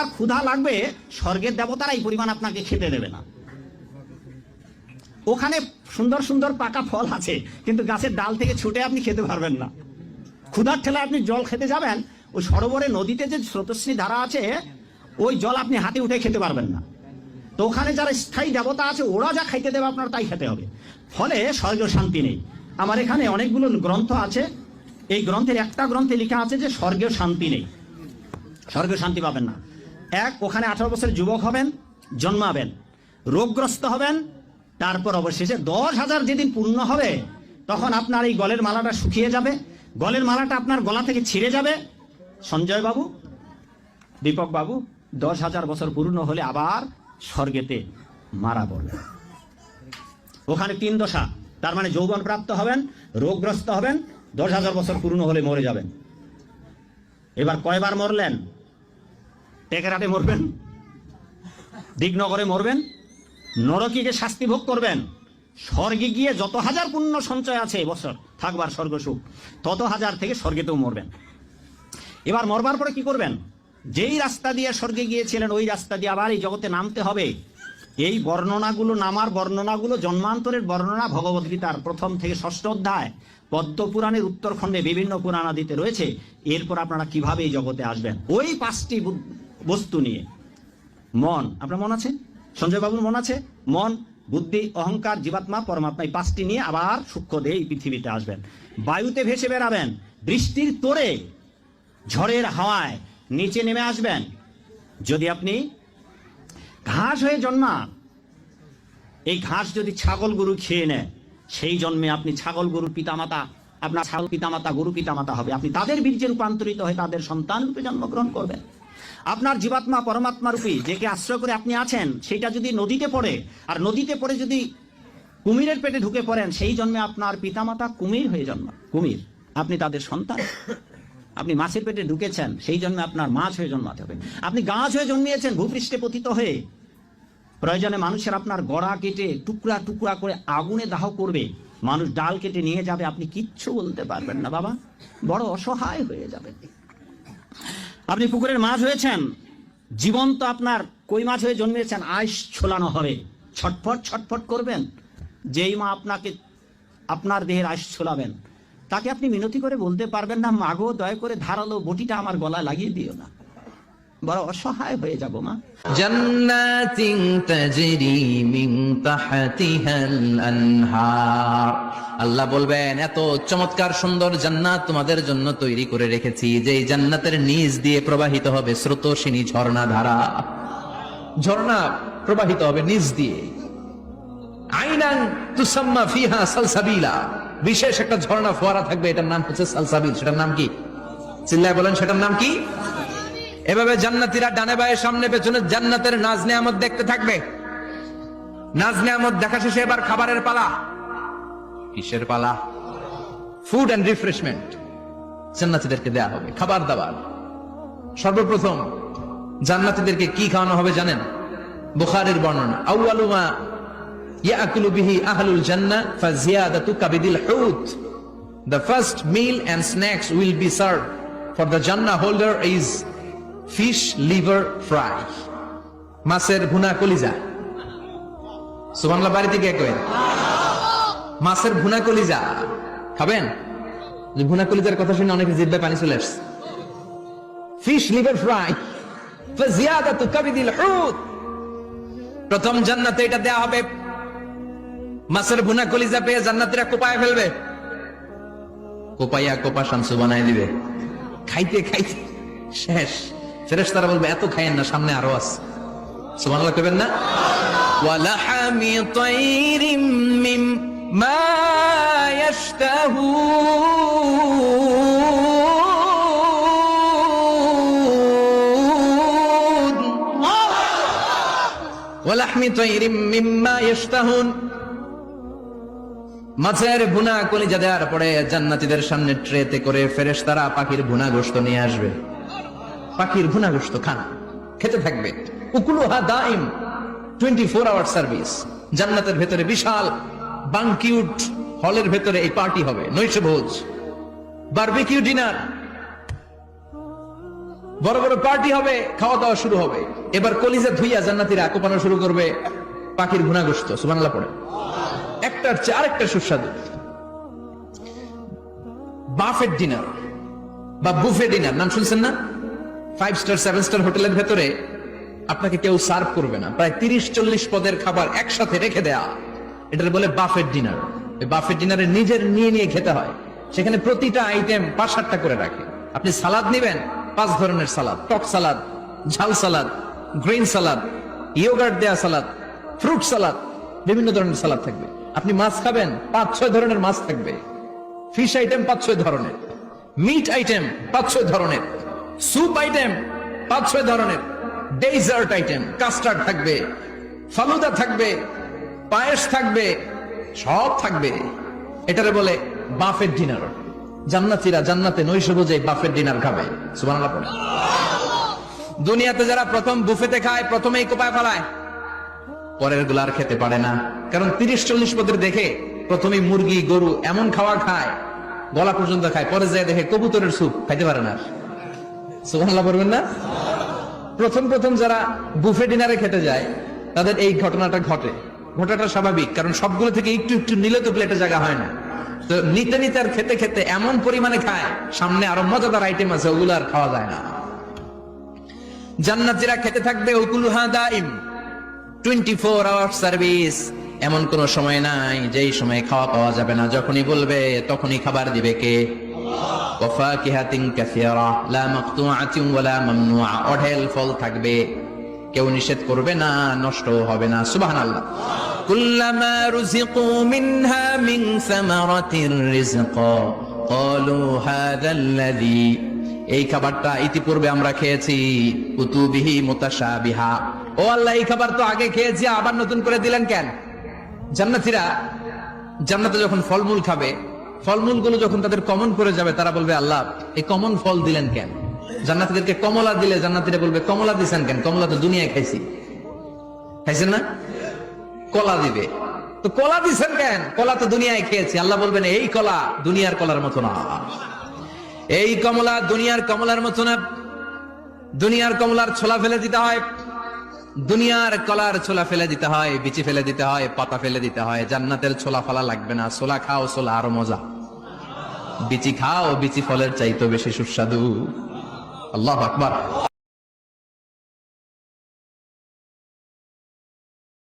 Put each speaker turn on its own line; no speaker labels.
আর ক্ষুধা লাগবে, স্বর্গের দেবতারা এই পরিমাণ আপনাকে খেতে দেবে না। ওখানে সুন্দর সুন্দর পাকা ফল আছে, কিন্তু গাছের ডাল থেকে ছুটে আপনি খেতে পারবেন না। ক্ষুধার ঠেলায় আপনি জল খেতে যাবেন ওই সরোবরে নদীতে যে স্রোতস্বী ধারা আছে, ওই জল আপনি হাতে উঠে খেতে পারবেন না। তো ওখানে যারা স্থায়ী দেবতা আছে, ওরা যা খাইতে দেবে আপনার তাই খেতে হবে। ফলে স্বর্গীয় শান্তি নেই। আমার এখানে অনেকগুলো গ্রন্থ আছে। এই গ্রন্থের একটা গ্রন্থে লেখা আছে যে স্বর্গীয় শান্তি নেই। স্বর্গীয় শান্তি পাবেন না। এক, ওখানে আঠারো বছরের যুবক হবেন, জন্মাবেন। রোগগ্রস্ত হবেন, তারপর অবশেষে দশ হাজার যেদিন পূর্ণ হবে, তখন আপনার এই গলের মালাটা শুকিয়ে যাবে। গলের মালাটা আপনার গলা থেকে ছিঁড়ে যাবে। সঞ্জয় বাবু দীপক বাবু দশ হাজার বছর পূর্ণ হলে আবার স্বর্গেতে মারা পড়বে ওখানে তিন দশা, তার মানে যৌবন প্রাপ্ত হবেন, রোগগ্রস্ত হবেন, দশ হাজার বছর পূর্ণ হলে মরে যাবেন। এবার কয়বার মরলেন? টেকেরাটে মরবেন, দিগনগরে মরবেন, নরকিকে শাস্তি ভোগ করবেন। স্বর্গে গিয়ে যত হাজার পুণ্য সঞ্চয় আছে বছর, থাকবার স্বর্গ সুখ, তত হাজার থেকে স্বর্গেতেও মরবেন। এবার মরবার পরে কি করবেন? যেই রাস্তা দিয়ে স্বর্গে গিয়েছিলেন, ওই রাস্তা দিয়ে আবার এই জগতে নামতে হবে। এই বর্ণনাগুলো, নামার বর্ণনাগুলো, জন্মান্তরের বর্ণনা ভগবদ্গীতার প্রথম থেকে ষষ্ঠ অধ্যায়, পদ্ম পুরাণের উত্তরখণ্ডে বিভিন্ন পুরাণাদিতে রয়েছে। এরপর আপনারা কীভাবে এই জগতে আসবেন? ওই পাঁচটি বস্তু নিয়ে। মন, আপনার মন আছে? সঞ্জয় বাবুর মন আছে? মন, বুদ্ধি, অহংকার, জীবাত্মা, পরমাত্মা, এই পাঁচটি নিয়ে আবার সূক্ষ্ম দিয়ে এই পৃথিবীতে আসবেন। বায়ুতে ভেসে বেড়াবেন, বৃষ্টির তোরে, ঝড়ের হাওয়ায় নিচে নেমে আসবেন। যদি আপনি ঘাস হয়ে জন্মান, এই ঘাস যদি ছাগল গরু খেয়ে নেয়, সেই জন্মে আপনি ছাগল গরুর পিতামাতা, আপনার ছাগল পিতামাতা, গরু পিতামাতা হবে। আপনি তাদের বীর্যে রূপান্তরিত হয়ে তাদের সন্তান রূপে জন্মগ্রহণ করবেন। আপনার জীবাত্মা পরমাত্মা রূপী যেকে আশ্রয় করে আপনি আছেন, সেটা যদি নদীতে পড়ে, আর নদীতে পড়ে যদি কুমিরের পেটে ঢুকে পড়েন, সেই জন্মে আপনার পিতামাতা কুমির হয়ে জন্ম, কুমির। আপনি তাদের সন্তান। আপনি মাছের পেটে ঢুকেছেন, সেই জন্য আপনার মাছ হয়ে জন্মাতে হবে। আপনি গাছ হয়ে জন্মিয়েছেন, ভূপৃষ্ঠে পতিত হয়ে। প্রয়োজনে মানুষের আপনার গড়া কেটে টুকরা টুকরা করে আগুনে দাহ করবে। মানুষ ডাল কেটে নিয়ে যাবে, আপনি কিচ্ছু বলতে পারবেন না, বাবা। বড় অসহায় হয়ে যাবেন। আপনি পুকুরের মাছ হয়েছেন জীবন তো আপনার কই মাছ হয়ে জন্মেছেন? আইস ছোলানো হবে। ছটফট ছটফট করবেন? যেই মা আপনাকে আপনার দেহের আইস ছোলাবেন, তাকে আপনি মিনতি করে বলতে পারবেন না মাগো দয়া করে ধারালো বটিটা আমার গলায় লাগিয়ে দিও না। বড় অসহায় হয়ে যাব, মা।
তাজরি মিন তাহতিহাল আনহার। আল্লাহ বলবেন, এত চমৎকার সুন্দর জান্নাত তোমাদের জন্য তৈরি করে রেখেছি যে জান্নাতের নিজ দিয়ে প্রবাহিত হবে স্রোতসিনী ঝর্ণা ধারা। ঝর্ণা প্রবাহিত হবে নিজ দিয়ে। আইনান তুসাম্মা ফিহা সালসাবিলা। বিশেষ একটা ঝর্ণা ফোয়ারা থাকবে, এটার নাম হচ্ছে সালসাবিল। সেটার নাম কি? চিল্লায় বলেন, সেটার নাম কি? এভাবে জান্নাতীরা ডানে বায়ে, সামনে পেছনে জান্নাতের নাজ নেয়ামত দেখতে থাকবে। নাজ নেয়ামত দেখা শেষে এবার খাবারের পালা। কিসের পালা? ফুড অ্যান্ড রিফ্রেশমেন্ট জান্নাতীদেরকে দেয়া হবে, খাবার দাবার। সর্বপ্রথম জান্নাতীদেরকে কি খাওয়ানো হবে জানেন? বুখারের বর্ণনা আউয়ালুমা ইয়াকুলু বিহি আহলুল জান্নাহ ফাজিয়াদাতু কাবিদিল হুত। The first meal and snacks will be served for the Jannah holder is fish liver fry. মাছের ভুনা কলিজা। সুবহানাল্লাহ বাড়িতে কে কই মাছের ভুনা কলিজা। খাবেন? ভুনা কলিজার কথা শুনে অনেকে জিব্বে পানি চলে আসছে। Fish liver fry. ফাজিয়াদাতু কাবিদিল হুত প্রথম জান্নাতে এটা দেয়া হবে। মাছের ভুনা কলিজা পেয়ে জান্নাতীরা কোপায় ফেলবে। কোপাইয়া কোপা শামসু বানায় দিবে। খাইতে খাইতে। শেষ। ফেরেশ তারা বলবে, এত খাইয়েন না, সামনে আরও আছে। সুবহানাল্লাহ কইবেন না? ওয়ালাহামি তাইরিম মিম মা ওয়ালাহমি তাইরিম মিম্মা ইয়াশতাহুন। মাছের ভুনা কলিজা দেওয়ার পরে জান্নাতীদের সামনে ট্রেতে করে ফেরেশতারা পাখির ভুনা গোশত নিয়ে আসবে। পাখির ভুনা গোশত খান। খেতে থাকবে। উকুলুহা দাইম টোয়েন্টি ফোর আওয়ার সার্ভিস জান্নাতের ভেতরে বিশাল বাংকিউট হলের ভেতরে এই পার্টি হবে। নৈশ ভোজ বারবিকিউ ডিনার বড় বড় পার্টি হবে খাওয়া দাওয়া শুরু হবে। এবার কলিজা ধুইয়া জান্নাতিরা কোপানো শুরু করবে। পাখির গুণাগোস্ত সুবানাল্লাহ পড়ে। একটার চেয়ে আরেকটা সুস্বাদু। বাফেট ডিনার বা বুফে ডিনার নাম শুনছেন না? ফাইভ স্টার সেভেন স্টার হোটেলের ভেতরে আপনাকে কেউ সার্ভ করবে না। প্রায় তিরিশ, চল্লিশ পদের খাবার একসাথে রেখে দেয়া। এটার বলে বাফেট ডিনার বাফেট ডিনারে নিজের নিয়ে নিয়ে খেতে হয়। সেখানে প্রতিটা আইটেম পাঁচ, সাতটা করে রাখে। আপনি সালাদ নিবেন, পাঁচ ধরনের সালাদ টক সালাদ ঝাল সালাদ গ্রিন সালাদ ইয়োগার্ট দেয়া সালাদ ফ্রুট সালাদ বিভিন্ন ধরনের সালাদ থাকবে। আপনি মাছ খাবেন, পাঁচ, ছয় ধরনের মাছ থাকবে। ফিশ আইটেম পাঁচ, ছয় ধরনের। মিট আইটেম পাঁচ, ছয় ধরনের। স্যুপ আইটেম পাঁচ ছয় ধরনের। ডেজার্ট আইটেম কাস্টার্ড থাকবে, ফালুদা থাকবে, পায়েস থাকবে, সব থাকবে। এটারে বলে বাফের ডিনার জান্নাতিরা জান্নাতে নৈশ বোঝে বাফের ডিনার খাবে। সুবহানাল্লাহ পড়ে। দুনিয়াতে যারা প্রথম বুফেতে খায়, প্রথমেই কোপায় ফেলায়। পরেরগুলো আর খেতে পারে না। কারণ তিরিশ চল্লিশ পদের দেখে প্রথমে মুরগি, গরু এমন খাওয়া খায়, গলা পর্যন্ত খায়, পরে যায় দেখে কবুতরের স্যুপ খাইতে পারে না। প্রথম প্রথম যারা বুফে ডিনারে খেতে যায়, তাদের এই ঘটনাটা ঘটে। ঘটাটা স্বাভাবিক, কারণ সবগুলো থেকে একটু একটু নিলে তো প্লেটে জায়গা হয় না। তো নিতে নিতে আর খেতে খেতে এমন পরিমাণে খায়, সামনে আরও মজাদার আইটেম আছে, ওগুলো আর খাওয়া যায় না। জান্নাতিরা খেতে থাকবে ওকুলুহা দাইম টোয়েন্টি ফোর আওয়ার সার্ভিস এমন কোন সময় নাই যেই সময় খাওয়া পাওয়া যাবে না। যখনই বলবে, তখনই খাবার দিবে কে? ওয়াফাকিহাতিন কাসীরা লা মাকতুআতিন ওয়ালা মামনুআ। অঢেল ফল থাকবে। কেউ নিষেধ করবে না নষ্ট হবে না। সুবহানাল্লাহ। কুল্লামা রুজিকু মিনহা মিন সামারাতির রিজকা ক্বালু হাযাল্লাযী এই খাবারটা ইতিপূর্বে আমরা খেয়েছি। কুতুবিহি মুতাশাবিহা। ও আল্লাহ এই খাবার তো আগে খেয়েছি আবার নতুন করে দিলেন কেন? জান্নাতীরা জান্নাতে যখন ফলমূল খাবে ফলমূলগুলো যখন তাদের কমন করে যাবে, তারা বলবে, আল্লাহ, এই কমন ফল দিলেন কেন? জান্নাতীদেরকে কমলা দিলে জান্নাতীরা বলবে, কমলা দিছেন কেন? কমলা তো দুনিয়ায় খাইছি। খাইছেন না? কলা দিবে। তো কলা দিছেন কেন? কলা তো দুনিয়ায় খেয়েছি। আল্লাহ বলবেন, এই কলা দুনিয়ার কলার মতো না। এই কমলা দুনিয়ার কমলার মতো না। দুনিয়ার কমলার ছোলা ফেলে দিতে হয়। দুনিয়ার কলার ছোলা ফেলে দিতে হয়, বিচি ফেলে দিতে হয়, পাতা ফেলে দিতে হয়, জান্নাতের ছোলা ফলা লাগবে না, ছোলা খাও, ছোলা আরও মজা। বিচি খাও, বিচি ফলের চাইতো বেশি সুস্বাদু। আল্লাহ আকবার।